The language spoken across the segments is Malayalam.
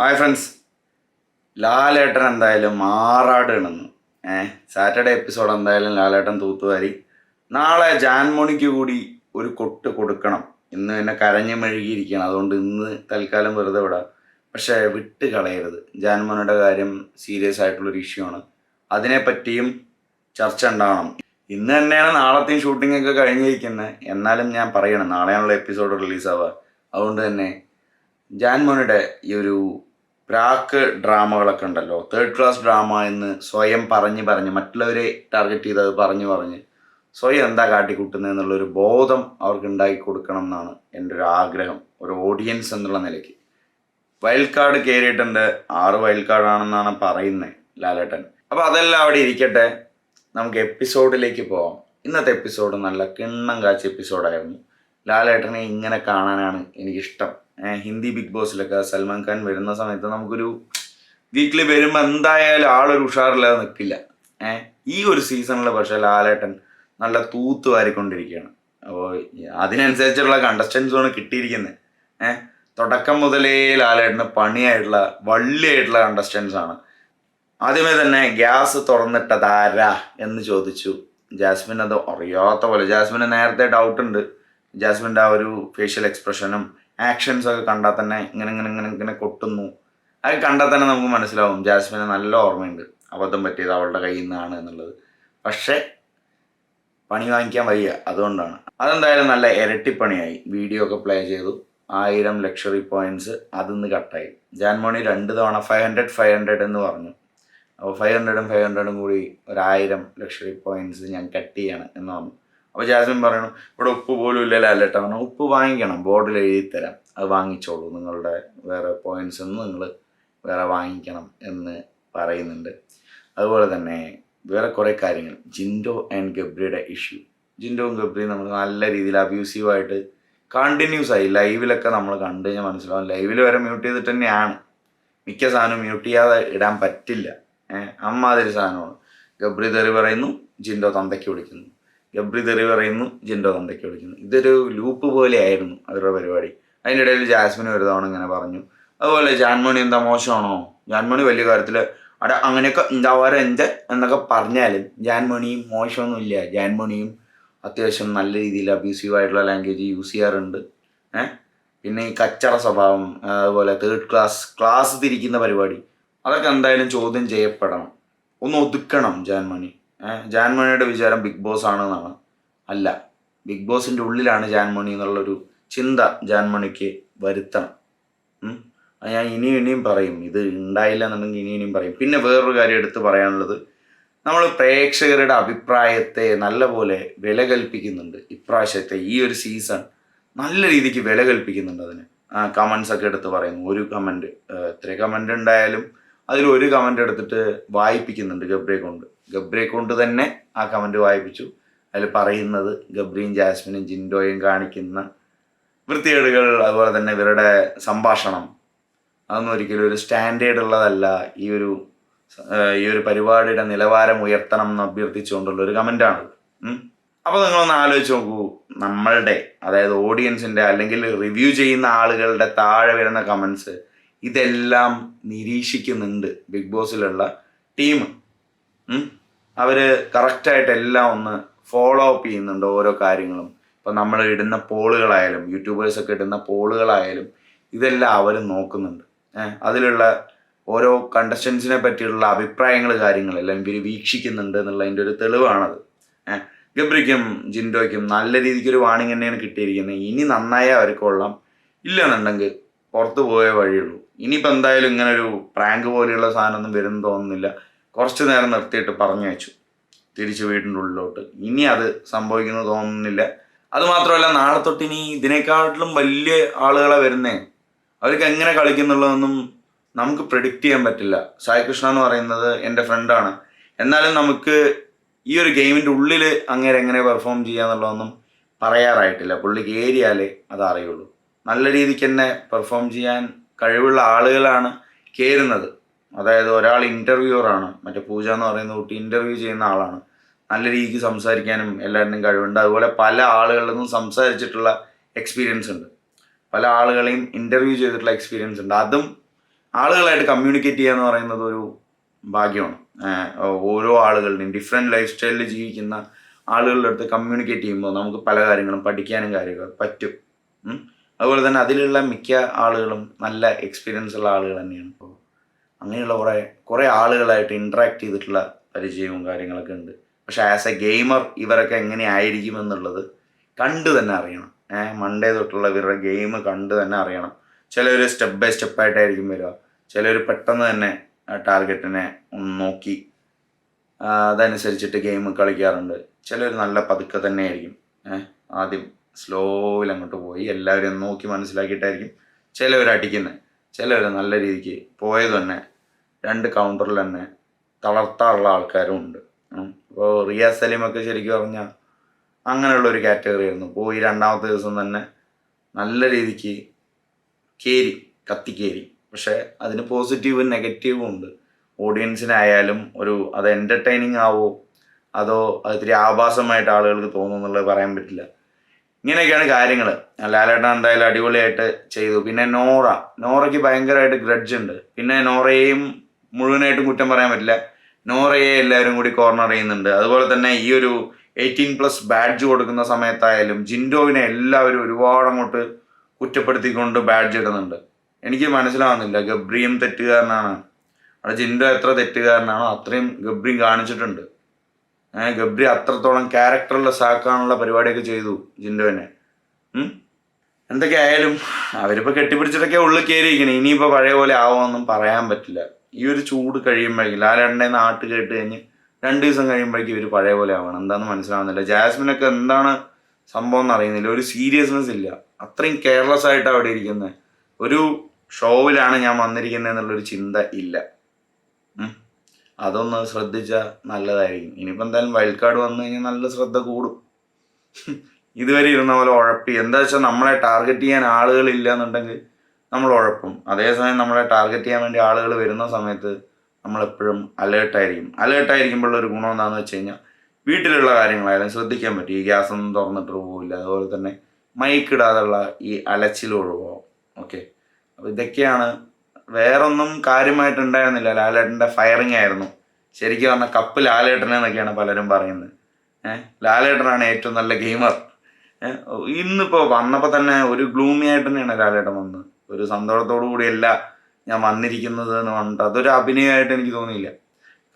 ഹായ് ഫ്രണ്ട്സ് ലാലേട്ടൻ എന്തായാലും മാറാട് ഇണന്നു ഏഹ് സാറ്റർഡേ എപ്പിസോഡ് എന്തായാലും ലാലേട്ടൻ തൂത്തുവാരി. നാളെ ജാൻമോണിക്ക് കൂടി ഒരു കൊട്ട് കൊടുക്കണം. ഇന്ന് എന്നെ കരഞ്ഞു മെഴുകിയിരിക്കണം അതുകൊണ്ട് ഇന്ന് തൽക്കാലം വെറുതെ വിടാം. പക്ഷേ വിട്ട് കളയരുത്. ജാൻമോനിയുടെ കാര്യം സീരിയസ് ആയിട്ടുള്ളൊരു ഇഷ്യൂ ആണ്. അതിനെപ്പറ്റിയും ചർച്ച ഉണ്ടാവണം. ഇന്ന് തന്നെയാണ് നാളത്തെയും ഷൂട്ടിങ്ങൊക്കെ കഴിഞ്ഞിരിക്കുന്നത്. എന്നാലും ഞാൻ പറയണം നാളെയാണുള്ള എപ്പിസോഡ് റിലീസാവുക അതുകൊണ്ട് തന്നെ ജാൻമോനിയുടെ ഈ ഒരു പ്രാക്ക് ഡ്രാമകളൊക്കെ ഉണ്ടല്ലോ. തേർഡ് ക്ലാസ് ഡ്രാമ എന്ന് സ്വയം പറഞ്ഞ് പറഞ്ഞ് മറ്റുള്ളവരെ ടാർഗറ്റ് ചെയ്ത് അത് പറഞ്ഞ് പറഞ്ഞ് സ്വയം എന്താ കാട്ടിക്കൂട്ടുന്നത് എന്നുള്ളൊരു ബോധം അവർക്ക് ഉണ്ടാക്കി കൊടുക്കണം എന്നാണ് എന്റെ ഒരു ആഗ്രഹം. ഒരു ഓഡിയൻസ് എന്നുള്ള നിലയ്ക്ക്. വൈൽഡ് കാർഡ് കയറിയിട്ടുണ്ട് ആറ് വൈൽഡ് കാർഡാണെന്നാണ് പറയുന്നത് ലാലേട്ടൻ. അപ്പോൾ അതെല്ലാം അവിടെ ഇരിക്കട്ടെ. നമുക്ക് എപ്പിസോഡിലേക്ക് പോവാം. ഇന്നത്തെ എപ്പിസോഡ് നല്ല കിണ്ണം കാച്ച എപ്പിസോഡായിരുന്നു ലാലേട്ടനെ ഇങ്ങനെ കാണാനാണ് എനിക്കിഷ്ടം. ഹിന്ദി ബിഗ് ബോസിലൊക്കെ സൽമാൻ ഖാൻ വരുന്ന സമയത്ത് നമുക്കൊരു വീക്കിലി വരുമ്പോൾ എന്തായാലും ആളൊരു ഉഷാറില്ലാതെ നിൽക്കില്ല ഈ ഒരു സീസണിൽ പക്ഷേ ലാലേട്ടൻ നല്ല തൂത്ത് വാരിക്കൊണ്ടിരിക്കുകയാണ്. അപ്പോൾ അതിനനുസരിച്ചുള്ള കണ്ടസ്റ്റൻസുമാണ് കിട്ടിയിരിക്കുന്നത് ഏഹ് തുടക്കം മുതലേ ലാലേട്ടന് പണിയായിട്ടുള്ള വള്ളിയായിട്ടുള്ള കണ്ടസ്റ്റൻസാണ് ആദ്യമേ തന്നെ ഗ്യാസ് തുറന്നിട്ടതാരാ എന്ന് ചോദിച്ചു. ജാസ്മിൻ അത് അറിയാത്ത പോലെ ജാസ്മിന് നേരത്തെ ഡൗട്ടുണ്ട് ജാസ്മിന്റെ ആ ഒരു ഫേഷ്യൽ എക്സ്പ്രഷനും ആക്ഷൻസ് ഒക്കെ കണ്ടാൽ തന്നെ ഇങ്ങനെ ഇങ്ങനെ ഇങ്ങനെ ഇങ്ങനെ കൊട്ടുന്നു. അത് കണ്ടാൽ തന്നെ നമുക്ക് മനസ്സിലാവും. ജാസ്മിന് നല്ല ഓർമ്മയുണ്ട്. അബദ്ധം പറ്റിയത് അവളുടെ കയ്യിൽ നിന്നാണ് എന്നുള്ളത്. പക്ഷേ പണി വാങ്ങിക്കാൻ വയ്യ. അതുകൊണ്ടാണ്. അതെന്തായാലും നല്ല ഇരട്ടിപ്പണിയായി. വീഡിയോ ഒക്കെ പ്ലേ ചെയ്തു. ആയിരം ലക്ഷറി പോയിന്റ്സ് അതിന്ന് കട്ടായി ജാൻമോണി രണ്ട് തവണ ഫൈവ് ഹൺഡ്രഡ് ഫൈവ് ഹൺഡ്രഡ് എന്ന് പറഞ്ഞു. അപ്പോൾ ഫൈവ് ഹൺഡ്രഡും ഫൈവ് ഹൺഡ്രഡും കൂടി ഒരായിരം ലക്ഷറി പോയിന്റ്സ് ഞാൻ കട്ട് ചെയ്യാണ് എന്ന് പറഞ്ഞു. അപ്പോൾ ജാസ്മിൻ പറയണു ഇവിടെ ഉപ്പ് പോലും ഇല്ല ലാലേട്ട പറഞ്ഞു ഉപ്പ് വാങ്ങിക്കണം ബോർഡിൽ എഴുതി തരാം അത് വാങ്ങിച്ചോളൂ നിങ്ങളുടെ വേറെ പോയിന്റ്സ് ഒന്നും നിങ്ങൾ വേറെ വാങ്ങിക്കണം എന്ന് പറയുന്നുണ്ട്. അതുപോലെ തന്നെ വേറെ കുറേ കാര്യങ്ങൾ ജിൻഡോ ആൻഡ് ഗബ്രിയുടെ ഇഷ്യൂ ജിൻഡോയും ഗബ്രിയും നമ്മൾ നല്ല രീതിയിൽ അബ്യൂസീവായിട്ട് കണ്ടിന്യൂസ് ആയി ലൈവിലൊക്കെ നമ്മൾ കണ്ടു കഴിഞ്ഞാൽ മനസ്സിലാവും ലൈവിൽ വരെ മ്യൂട്ട് ചെയ്തിട്ട് തന്നെയാണ്. മിക്ക സാധനവും മ്യൂട്ട് ചെയ്യാതെ ഇടാൻ പറ്റില്ല. അമ്മാതിരി സാധനമാണ്. ഗബ്രി തെറി പറയുന്നു ജിൻഡോ തന്തയ്ക്ക് വിളിക്കുന്നു. ഗബ്രി തെറി പറയുന്നു ജിൻഡോ തന്തയ്ക്ക് വിളിക്കുന്നു. ഇതൊരു ലൂപ്പ് പോലെ ആയിരുന്നു അവരുടെ പരിപാടി. അതിന്റെ ഇടയിൽ ജാസ്മിൻ ഒരു തവണ ഇങ്ങനെ പറഞ്ഞു അതുപോലെ ജാൻമണി എന്താ മോശമാണോ? ജാൻമണി വലിയ കാര്യത്തിൽ അവിടെ അങ്ങനെയൊക്കെ ഉണ്ടാവാറ് എന്ത് എന്നൊക്കെ പറഞ്ഞാലും ജാൻമണിയും മോശമൊന്നുമില്ല. ജാൻമണിയും അത്യാവശ്യം നല്ല രീതിയിൽ അബ്യൂസീവ് ആയിട്ടുള്ള ലാംഗ്വേജ് യൂസ് ചെയ്യാറുണ്ട്. ഏഹ് പിന്നെ ഈ കച്ചറ സ്വഭാവം അതുപോലെ തേർഡ് ക്ലാസ് ക്ലാസ് തിരിക്കുന്ന പരിപാടി. അതൊക്കെ എന്തായാലും ചോദ്യം ചെയ്യപ്പെടണം. ഒന്ന് ഒതുക്കണം ജാൻമണി. ജാൻമണിയുടെ വിചാരം ബിഗ് ബോസ് ആണെന്നാണ്. അല്ല ബിഗ് ബോസിന്റെ ഉള്ളിലാണ് ജാൻമണി എന്നുള്ളൊരു ചിന്ത ജാൻമണിക്ക് വരുത്തണം. ഞാൻ ഇനിയും ഇനിയും പറയും. ഇത് ഉണ്ടായില്ല എന്നുണ്ടെങ്കിൽ ഇനിയും ഇനിയും പറയും. പിന്നെ വേറൊരു കാര്യം എടുത്ത് പറയാനുള്ളത് നമ്മൾ പ്രേക്ഷകരുടെ അഭിപ്രായത്തെ നല്ലപോലെ വില കൽപ്പിക്കുന്നുണ്ട് ഇപ്രാവശ്യത്തെ ഈ ഒരു സീസൺ നല്ല രീതിക്ക് വില കൽപ്പിക്കുന്നുണ്ട് അതിന് കമൻസ് ഒക്കെ എടുത്ത് പറയുന്നു. ഒരു കമന്റ് എത്ര കമന്റ് ഉണ്ടായാലും അതിൽ ഒരു കമന്റ് എടുത്തിട്ട് വായിപ്പിക്കുന്നുണ്ട് ഗബ്രിയെ കൊണ്ട്. ഗബ്രിയെ കൊണ്ട് തന്നെ ആ കമന്റ് വായിപ്പിച്ചു. അതിൽ പറയുന്നത് ഗബ്രിയും ജാസ്മിനും ജിൻഡോയും കാണിക്കുന്ന വൃത്തികേടുകൾ അതുപോലെ തന്നെ ഇവരുടെ സംഭാഷണം. അതൊന്നും ഒരിക്കലും ഒരു സ്റ്റാൻഡേർഡ് ഉള്ളതല്ല. ഈ ഒരു ഈ ഒരു പരിപാടിയുടെ നിലവാരം ഉയർത്തണം എന്ന് അഭ്യർത്ഥിച്ചുകൊണ്ടുള്ള ഒരു കമന്റാണ് അപ്പോൾ നിങ്ങളൊന്ന് ആലോചിച്ച് നോക്കൂ. നമ്മളുടെ അതായത് ഓഡിയൻസിന്റെ അല്ലെങ്കിൽ റിവ്യൂ ചെയ്യുന്ന ആളുകളുടെ താഴെ വരുന്ന കമൻസ് ഇതെല്ലാം നിരീക്ഷിക്കുന്നുണ്ട്. ബിഗ് ബോസിലുള്ള ടീം അവർ കറക്റ്റായിട്ട് എല്ലാം ഒന്ന് ഫോളോ അപ്പ് ചെയ്യുന്നുണ്ട് ഓരോ കാര്യങ്ങളും. ഇപ്പം നമ്മൾ ഇടുന്ന പോളുകളായാലും യൂട്യൂബേഴ്സൊക്കെ ഇടുന്ന പോളുകളായാലും ഇതെല്ലാം അവർ നോക്കുന്നുണ്ട്. അതിലുള്ള ഓരോ കണ്ടസ്റ്റൻസിനെ പറ്റിയുള്ള അഭിപ്രായങ്ങൾ കാര്യങ്ങളെല്ലാം ഇവർ വീക്ഷിക്കുന്നുണ്ട് എന്നുള്ളതിന്റെ ഒരു തെളിവാണത്. ഗബ്രിക്കും ജിൻഡോയ്ക്കും നല്ല രീതിക്ക് ഒരു വാണിംഗ് തന്നെയാണ് കിട്ടിയിരിക്കുന്നത്. ഇനി നന്നായി അവർക്ക് കൊള്ളാം. ഇല്ലെന്നുണ്ടെങ്കിൽ പുറത്ത് പോയേ വഴിയുള്ളൂ. ഇനിയിപ്പോൾ എന്തായാലും ഇങ്ങനെ ഒരു പ്രാങ്ക് പോലെയുള്ള സാധനമൊന്നും വരുമെന്ന് തോന്നുന്നില്ല. കുറച്ച് നേരം നിർത്തിയിട്ട് പറഞ്ഞു വെച്ചു തിരിച്ച് വീടിന്റെ ഉള്ളിലോട്ട്. ഇനി അത് സംഭവിക്കുന്നു തോന്നുന്നില്ല. അതുമാത്രമല്ല നാളെ തൊട്ട് ഇനി ഇതിനേക്കാട്ടിലും വലിയ ആളുകളെ വരുന്നേ അവർക്ക് എങ്ങനെ കളിക്കുന്നുള്ളതൊന്നും നമുക്ക് പ്രിഡിക്റ്റ് ചെയ്യാൻ പറ്റില്ല. സായി കൃഷ്ണ എന്ന് പറയുന്നത് എന്റെ ഫ്രണ്ടാണ് എന്നാലും നമുക്ക് ഈ ഒരു ഗെയിമിന്റെ ഉള്ളിൽ അങ്ങനെ എങ്ങനെ പെർഫോം ചെയ്യാന്നുള്ളതൊന്നും പറയാറായിട്ടില്ല. പുള്ളിക്ക് ഏരിയാലേ അത് നല്ല രീതിക്ക് തന്നെ പെർഫോം ചെയ്യാൻ കഴിവുള്ള ആളുകളാണ് കയറുന്നത്. അതായത് ഒരാൾ ഇന്റർവ്യൂവറാണ് മറ്റേ പൂജ എന്ന് പറയുന്ന കുട്ടി ഇന്റർവ്യൂ ചെയ്യുന്ന ആളാണ്. നല്ല രീതിക്ക് സംസാരിക്കാനും എല്ലാവരുടെയും കഴിവുണ്ട്. അതുപോലെ പല ആളുകളിൽ നിന്നും സംസാരിച്ചിട്ടുള്ള എക്സ്പീരിയൻസ് ഉണ്ട്. പല ആളുകളെയും ഇന്റർവ്യൂ ചെയ്തിട്ടുള്ള എക്സ്പീരിയൻസ് ഉണ്ട്. അതും ആളുകളായിട്ട് കമ്മ്യൂണിക്കേറ്റ് ചെയ്യുക എന്ന് പറയുന്നത് ഒരു ഭാഗ്യമാണ്. ഓരോ ആളുകളുടെയും ഡിഫറെന്റ് ലൈഫ് സ്റ്റൈലിൽ ജീവിക്കുന്ന ആളുകളുടെ അടുത്ത് കമ്മ്യൂണിക്കേറ്റ് ചെയ്യുമ്പോൾ നമുക്ക് പല കാര്യങ്ങളും പഠിക്കാനും കാര്യങ്ങൾ പറ്റും. അതുപോലെ തന്നെ അതിലുള്ള മിക്ക ആളുകളും നല്ല എക്സ്പീരിയൻസ് ഉള്ള ആളുകൾ തന്നെയാണ്. അപ്പോൾ അങ്ങനെയുള്ള കുറേ കുറേ ആളുകളായിട്ട് ഇൻട്രാക്ട് ചെയ്തിട്ടുള്ള പരിചയവും കാര്യങ്ങളൊക്കെ ഉണ്ട്. പക്ഷെ ആസ് എ ഗെയിമർ ഇവരൊക്കെ എങ്ങനെ ആയിരിക്കും എന്നുള്ളത് കണ്ടു തന്നെ അറിയണം. ഏഹ് മൺഡേ തൊട്ടുള്ള ഇവരുടെ ഗെയിം കണ്ടു തന്നെ അറിയണം. ചിലർ സ്റ്റെപ്പ് ബൈ സ്റ്റെപ്പായിട്ടായിരിക്കും വരിക. ചിലർ പെട്ടെന്ന് തന്നെ ടാർഗറ്റിനെ ഒന്ന് നോക്കി അതനുസരിച്ചിട്ട് ഗെയിം കളിക്കാറുണ്ട്. ചിലർ നല്ല പതുക്കെ തന്നെ ആയിരിക്കും ഏഹ് ആദ്യം സ്ലോയിൽ അങ്ങോട്ട് പോയി എല്ലാവരും നോക്കി മനസ്സിലാക്കിയിട്ടായിരിക്കും ചിലവർ അടിക്കുന്നത് ചിലവർ നല്ല രീതിക്ക് പോയത് തന്നെ രണ്ട് കൗണ്ടറിൽ തന്നെ തളർത്താറുള്ള ആൾക്കാരും ഉണ്ട്. ഇപ്പോൾ റിയാസ് സലീമൊക്കെ ശരിക്കും പറഞ്ഞാൽ അങ്ങനെയുള്ള ഒരു കാറ്റഗറി ആയിരുന്നു. പോയി രണ്ടാമത്തെ ദിവസം തന്നെ നല്ല രീതിക്ക് കയറി കത്തിക്കേരി പക്ഷേ അതിന് പോസിറ്റീവും നെഗറ്റീവും ഉണ്ട്. ഓഡിയൻസിനായാലും ഒരു അത് എന്റർടൈനിങ് ആവോ അതോ അത് ഇത്തിരി ആഭാസമായിട്ട് ആളുകൾക്ക് തോന്നുന്നുള്ളത് പറയാൻ പറ്റില്ല. ഇങ്ങനെയൊക്കെയാണ് കാര്യങ്ങൾ ലാലേട്ടൻ എന്തായാലും അടിപൊളിയായിട്ട് ചെയ്തു. പിന്നെ നോറ. നോറയ്ക്ക് ഭയങ്കരമായിട്ട് ഗ്രഡ്ജ് ഉണ്ട്. പിന്നെ നോറയെയും മുഴുവനായിട്ടും കുറ്റം പറയാൻ പറ്റില്ല. നോറയെ എല്ലാവരും കൂടി കോർണർ ചെയ്യുന്നുണ്ട്. അതുപോലെ തന്നെ ഈ ഒരു എയ്റ്റീൻ പ്ലസ് ബാഡ്ജ് കൊടുക്കുന്ന സമയത്തായാലും ജിൻഡോവിനെ എല്ലാവരും ഒരുപാട് അങ്ങോട്ട് കുറ്റപ്പെടുത്തിക്കൊണ്ട് ബാഡ്ജ് ഇടുന്നുണ്ട്. എനിക്ക് മനസ്സിലാവുന്നില്ല ഗബ്രിയും തെറ്റുകാരനാണ്. അവിടെ ജിൻഡോ എത്ര തെറ്റുകാരനാണോ അത്രയും ഗബ്രിയും കാണിച്ചിട്ടുണ്ട്. ഗബ്രി അത്രത്തോളം ക്യാരക്ടറുള്ള ആക്കാനുള്ള പരിപാടിയൊക്കെ ചെയ്തു എന്തൊക്കെയായാലും എന്തൊക്കെ ആയാലും അവരിപ്പോൾ കെട്ടിപ്പിടിച്ചിട്ടൊക്കെ ഉള്ളിൽ കയറിയിരിക്കണം ഇനിയിപ്പോൾ പഴയ പോലെ ആവുമെന്നും പറയാൻ പറ്റില്ല. ഈ ഒരു ചൂട് കഴിയുമ്പോഴേക്കും ലാലേട്ടന്റെ നാട്ട് കേട്ട് കഴിഞ്ഞ് രണ്ട് ദിവസം കഴിയുമ്പോഴേക്കും ഇവർ പഴയ പോലെ ആവണം. എന്താണെന്ന് മനസ്സിലാവുന്നില്ല. ജാസ്മിനൊക്കെ എന്താണ് സംഭവം എന്ന് അറിയുന്നില്ല. ഒരു സീരിയസ്നെസ് ഇല്ല. അത്രയും കെയർലെസ് ആയിട്ട് അവിടെ ഇരിക്കുന്നത് ഒരു ഷോവിലാണ് ഞാൻ വന്നിരിക്കുന്നത് എന്നുള്ളൊരു ചിന്ത ഇല്ല. അതൊന്ന് ശ്രദ്ധിച്ചാൽ നല്ലതായിരിക്കും. ഇനിയിപ്പോൾ എന്തായാലും വൈൽഡ് കാർഡ് വന്നു കഴിഞ്ഞാൽ നല്ല ശ്രദ്ധ കൂടും. ഇതുവരെ ഇരുന്ന പോലെ ഉഴപ്പി. എന്താ വെച്ചാൽ നമ്മളെ ടാർഗറ്റ് ചെയ്യാൻ ആളുകളില്ല എന്നുണ്ടെങ്കിൽ നമ്മൾ ഉഴപ്പും. അതേസമയം നമ്മളെ ടാർഗറ്റ് ചെയ്യാൻ വേണ്ടി ആളുകൾ വരുന്ന സമയത്ത് നമ്മളെപ്പോഴും അലേർട്ടായിരിക്കും അലേർട്ടായിരിക്കുമ്പോഴുള്ള ഒരു ഗുണം എന്താണെന്ന് വെച്ച് കഴിഞ്ഞാൽ വീട്ടിലുള്ള കാര്യങ്ങളായാലും ശ്രദ്ധിക്കാൻ പറ്റും. ഈ ഗ്യാസ് ഒന്നും തുറന്നിട്ട് പോവില്ല. അതുപോലെ തന്നെ മൈക്ക് ഇടാതുള്ള ഈ അലച്ചിൽ ഒഴിവാകും ഓക്കെ അപ്പോൾ ഇതൊക്കെയാണ് വേറൊന്നും കാര്യമായിട്ടുണ്ടായിരുന്നില്ല ലാലേട്ടന്റെ ഫയറിങ് ആയിരുന്നു. ശരിക്കും പറഞ്ഞാൽ കപ്പ് ലാലേട്ടനെന്നൊക്കെയാണ് പലരും പറയുന്നത്. ഏഹ് ലാലേട്ടനാണ് ഏറ്റവും നല്ല ഗെയിമർ ഇന്നിപ്പോൾ വന്നപ്പോൾ തന്നെ ഒരു ഗ്ലൂമി ആയിട്ട് തന്നെയാണ് ലാലേട്ടൻ വന്നത്. ഒരു സന്തോഷത്തോടു കൂടിയല്ല ഞാൻ വന്നിരിക്കുന്നത് എന്ന് പറഞ്ഞിട്ട് അതൊരു അഭിനയമായിട്ട് എനിക്ക് തോന്നിയില്ല.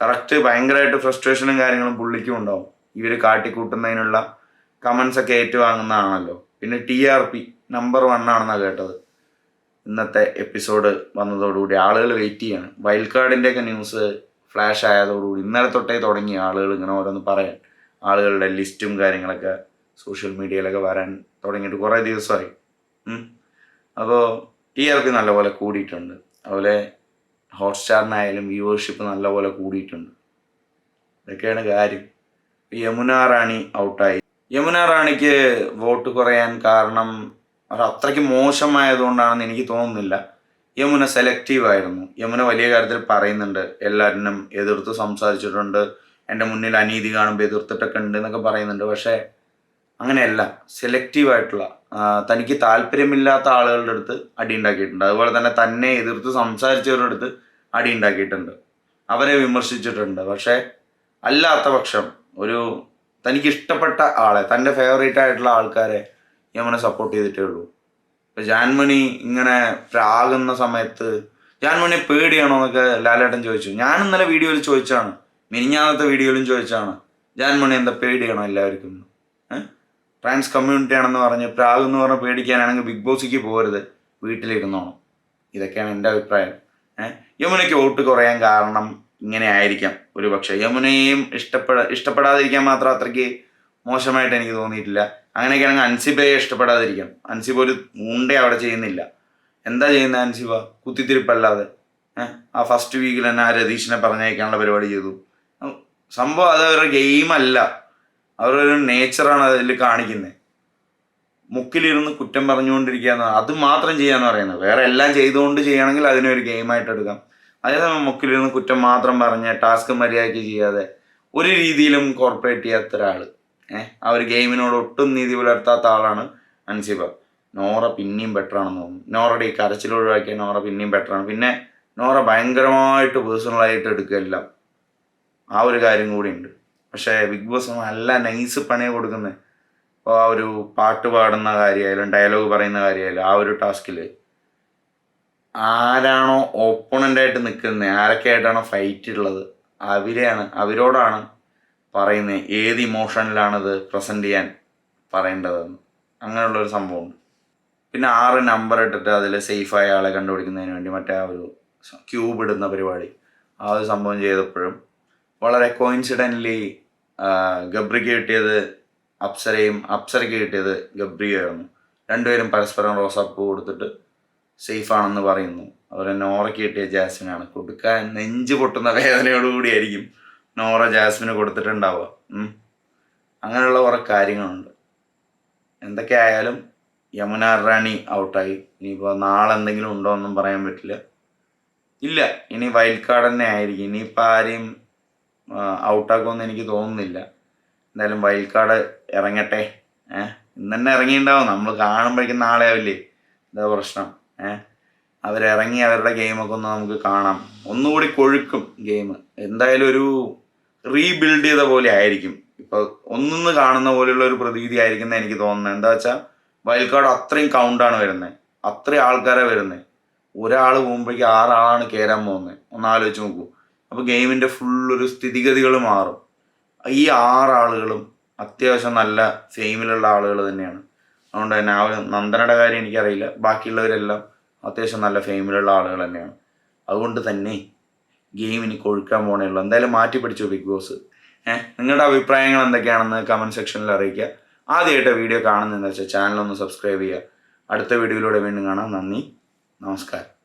കറക്റ്റ് ഭയങ്കരമായിട്ട് ഫ്രസ്ട്രേഷനും കാര്യങ്ങളും പുള്ളിക്കും ഉണ്ടാവും. ഇവർ കാട്ടിക്കൂട്ടുന്നതിനുള്ള കമൻസ് ഒക്കെ ഏറ്റുവാങ്ങുന്നതാണല്ലോ. പിന്നെ T R P number one ആണെന്നാണ് കേട്ടത്. ഇന്നത്തെ എപ്പിസോഡ് വന്നതോടുകൂടി ആളുകൾ വെയിറ്റ് ചെയ്യാണ്. വൈൽഡ് കാർഡിന്റെയൊക്കെ ന്യൂസ് ഫ്ലാഷ് ആയതോടുകൂടി ഇന്നലെ തൊട്ടേ തുടങ്ങി ആളുകൾ ഇങ്ങനെ ഓരോന്ന് പറയാൻ. ആളുകളുടെ ലിസ്റ്റും കാര്യങ്ങളൊക്കെ സോഷ്യൽ മീഡിയയിലൊക്കെ വരാൻ തുടങ്ങിയിട്ട് കുറേ ദിവസമായി. അപ്പോൾ ടി ആർ പി നല്ലപോലെ കൂടിയിട്ടുണ്ട്. അതുപോലെ ഹോട്ട്സ്റ്റാറിനായാലും വ്യൂവർഷിപ്പ് നല്ലപോലെ കൂടിയിട്ടുണ്ട്. ഇതൊക്കെയാണ് കാര്യം. യമുന റാണി ഔട്ടായി യമുന റാണിക്ക് വോട്ട് കുറയാൻ കാരണം അവർ അത്രയ്ക്ക് മോശമായതുകൊണ്ടാണെന്ന് എനിക്ക് തോന്നുന്നില്ല. യമുന സെലക്റ്റീവ് ആയിരുന്നു. യമുന വലിയ കാര്യത്തിൽ പറയുന്നുണ്ട് എല്ലാവരിനും എതിർത്ത് സംസാരിച്ചിട്ടുണ്ട് എന്റെ മുന്നിൽ അനീതി കാണുമ്പോൾ എതിർത്തിട്ടൊക്കെ ഉണ്ട് എന്നൊക്കെ പറയുന്നുണ്ട്. പക്ഷേ അങ്ങനെയല്ല സെലക്റ്റീവ് ആയിട്ടുള്ള തനിക്ക് താല്പര്യമില്ലാത്ത ആളുകളുടെ അടുത്ത് അടി ഉണ്ടാക്കിയിട്ടുണ്ട്. അതുപോലെ തന്നെ തന്നെ എതിർത്ത് സംസാരിച്ചവരുടെ അടുത്ത് അടി ഉണ്ടാക്കിയിട്ടുണ്ട്. അവരെ വിമർശിച്ചിട്ടുണ്ട്. പക്ഷേ അല്ലാത്ത പക്ഷം ഒരു തനിക്ക് ഇഷ്ടപ്പെട്ട ആളെ തന്റെ ഫേവറേറ്റ് ആയിട്ടുള്ള ആൾക്കാരെ യമനെ സപ്പോർട്ട് ചെയ്തിട്ടേ ഉള്ളൂ. ഇപ്പൊ ജാൻമണി ഇങ്ങനെ പ്രാകുന്ന സമയത്ത് ജാൻമണി പേടിയാണോ? എന്നൊക്കെ ലാലേട്ടൻ ചോദിച്ചു. ഞാൻ ഇന്നലെ വീഡിയോയിൽ ചോദിച്ചാണ് മിനിഞ്ഞാന്നത്തെ വീഡിയോയിലും ചോദിച്ചാണ് ജാൻമണി എന്താ പേടിയാണോ എല്ലാവർക്കും? ട്രാൻസ് കമ്മ്യൂണിറ്റി ആണെന്ന് പറഞ്ഞ് പ്രാഗ് എന്ന് പറഞ്ഞ് പേടിക്കാനാണെങ്കിൽ ബിഗ് ബോസിക്ക് പോകരുത്. വീട്ടിലിരുന്നോണം ഇതൊക്കെയാണ് എന്റെ അഭിപ്രായം. യമുനയ്ക്ക് വോട്ട് കുറയാൻ കാരണം ഇങ്ങനെ ആയിരിക്കാം. ഒരു പക്ഷേ യമുനയും ഇഷ്ടപ്പെട ഇഷ്ടപ്പെടാതിരിക്കാൻ മാത്രം അത്രയ്ക്ക് മോശമായിട്ട് എനിക്ക് തോന്നിയിട്ടില്ല. അങ്ങനെയൊക്കെയാണെങ്കിൽ അൻസിബയെ ഇഷ്ടപ്പെടാതിരിക്കാം. അൻസിബ ഒരു മൂണ്ടേ അവിടെ ചെയ്യുന്നില്ല. എന്താ ചെയ്യുന്ന അൻസിബ? കുത്തിത്തിരിപ്പല്ലാതെ. ആ ഫസ്റ്റ് വീക്കിൽ തന്നെ ആ രതീഷിനെ പറഞ്ഞേക്കാനുള്ള പരിപാടി ചെയ്തു. സംഭവം അത് അവരുടെ ഗെയിമല്ല അവരുടെ ഒരു നേച്ചറാണ് അതിൽ കാണിക്കുന്നത് മുക്കിലിരുന്ന് കുറ്റം പറഞ്ഞുകൊണ്ടിരിക്കുക എന്ന് അത് മാത്രം ചെയ്യാന്ന് പറയുന്നത്. വേറെ എല്ലാം ചെയ്തുകൊണ്ട് ചെയ്യണമെങ്കിൽ അതിനൊരു ഗെയിമായിട്ട് എടുക്കാം. അതേസമയം മുക്കിലിരുന്ന് കുറ്റം മാത്രം പറഞ്ഞ് ടാസ്ക് മര്യാദയ്ക്ക് ചെയ്യാതെ ഒരു രീതിയിലും കോർപ്പറേറ്റ് ചെയ്യാത്ത ഒരാൾ ഏഹ് ആ ഒരു ഗെയിമിനോട് ഒട്ടും നീതി പുലർത്താത്ത ആളാണ് അൻസിബ. നോറ പിന്നെയും ബെറ്റർ ആണെന്ന് തോന്നുന്നു. നോറയുടെ ഈ കരച്ചിൽ ഒഴിവാക്കിയ നോറ പിന്നെയും ബെറ്റർ ആണ്. പിന്നെ നോറ ഭയങ്കരമായിട്ട് പേഴ്സണലായിട്ട് എടുക്കുക എല്ലാം. ആ ഒരു കാര്യം കൂടി ഉണ്ട്. പക്ഷേ ബിഗ് ബോസ് നല്ല നൈസ് പണിയെ കൊടുക്കുന്നത് ഇപ്പോൾ ആ ഒരു പാട്ട് പാടുന്ന കാര്യമായാലും ഡയലോഗ് പറയുന്ന കാര്യമായാലും ആ ഒരു ടാസ്കിൽ ആരാണോ ഓപ്പണന്റായിട്ട് നിൽക്കുന്നത് ആരൊക്കെ ആയിട്ടാണോ ഫൈറ്റ് ഉള്ളത് അവരെയാണ് അവരോടാണ് പറയുന്നത് ഏത് ഇമോഷനിലാണത് പ്രസന്റ് ചെയ്യാൻ പറയേണ്ടതെന്ന്. അങ്ങനെയുള്ളൊരു സംഭവമുണ്ട്. പിന്നെ ആറ് നമ്പർ ഇട്ടിട്ട് അതിൽ സേഫായ ആളെ കണ്ടുപിടിക്കുന്നതിന് വേണ്ടി മറ്റേ ആ ഒരു ക്യൂബ് ഇടുന്ന പരിപാടി. ആ ഒരു സംഭവം ചെയ്തപ്പോഴും വളരെ കോയിൻസിഡന്റ്ലി ഗബ്രിക്ക് കിട്ടിയത് അപ്സരയും അപ്സരയ്ക്ക് കിട്ടിയത് ഗബ്രിയായിരുന്നു രണ്ടുപേരും പരസ്പരം റോസാപ്പൂ കൊടുത്തിട്ട് സേഫാണെന്ന് പറയുന്നു. അതുപോലെ നോറയ്ക്ക് കിട്ടിയ ജാസ്മിനാണ്. കൊടുക്കാൻ നെഞ്ച് പൊട്ടുന്ന വേദനയോടുകൂടിയായിരിക്കും നോറ ജാസ്മിന് കൊടുത്തിട്ടുണ്ടാവുക. അങ്ങനെയുള്ള കുറേ കാര്യങ്ങളുണ്ട്. എന്തൊക്കെ ആയാലും യമുന റാണി ഔട്ടായി. ഇനിയിപ്പോൾ നാളെ എന്തെങ്കിലും ഉണ്ടോ എന്നും പറയാൻ പറ്റില്ല. ഇല്ല. ഇനി വൈൽഡ് തന്നെ ആയിരിക്കും. ഇനിയിപ്പോൾ ആരെയും ഔട്ടാക്കുമെന്ന് എനിക്ക് തോന്നുന്നില്ല. എന്തായാലും വൈൽഡ് കാർഡ് ഇറങ്ങട്ടെ. ഏഹ് ഇന്ന് തന്നെ ഇറങ്ങിയിട്ടുണ്ടാവും. നമ്മൾ കാണുമ്പോഴേക്കും നാളെ ആവില്ലേ? എന്താ പ്രശ്നം? ഏഹ് അവരിറങ്ങി അവരുടെ ഗെയിമൊക്കെ ഒന്ന് നമുക്ക് കാണാം. ഒന്നുകൂടി കൊഴുക്കും ഗെയിം എന്തായാലും ഒരു റീബിൽഡ് ചെയ്ത പോലെ ആയിരിക്കും. ഇപ്പോൾ ഒന്നിന്ന് കാണുന്ന പോലെയുള്ള ഒരു പ്രതീതി ആയിരിക്കുന്ന എനിക്ക് തോന്നുന്നത്. എന്താ വെച്ചാൽ വൈൽഡ് കാർഡ് അത്രയും കൗണ്ടാണ് വരുന്നത് അത്രയും ആൾക്കാരെ വരുന്നത് ഒരാൾ പോകുമ്പോഴേക്കും ആറാളാണ് കയറാൻ പോകുന്നത് ഒന്ന് ആലോചിച്ച് നോക്കൂ. അപ്പോൾ ഗെയിമിന്റെ ഫുള്ളൊരു സ്ഥിതിഗതികൾ മാറും. ഈ ആറാളുകളും അത്യാവശ്യം നല്ല ഫെയിമിലുള്ള ആളുകൾ തന്നെയാണ്. അതുകൊണ്ട് തന്നെ ആ നന്ദനയുടെ കാര്യം എനിക്കറിയില്ല. ബാക്കിയുള്ളവരെല്ലാം അത്യാവശ്യം നല്ല ഫെയിമിലുള്ള ആളുകൾ തന്നെയാണ്. അതുകൊണ്ട് തന്നെ ഗെയിമിന് കൊഴുക്കാൻ പോകണേ ഉള്ളൂ. എന്തായാലും മാറ്റി പിടിച്ചു ബിഗ് ബോസ്. ഏഹ് നിങ്ങളുടെ അഭിപ്രായങ്ങൾ എന്തൊക്കെയാണെന്ന് കമന്റ് സെക്ഷനിൽ അറിയിക്കുക. ആദ്യമായിട്ട് വീഡിയോ കാണുന്നതെന്ന് വെച്ചാൽ ചാനലൊന്ന് സബ്സ്ക്രൈബ് ചെയ്യുക. അടുത്ത വീഡിയോയിലൂടെ വീണ്ടും കാണാം. നന്ദി. നമസ്കാരം.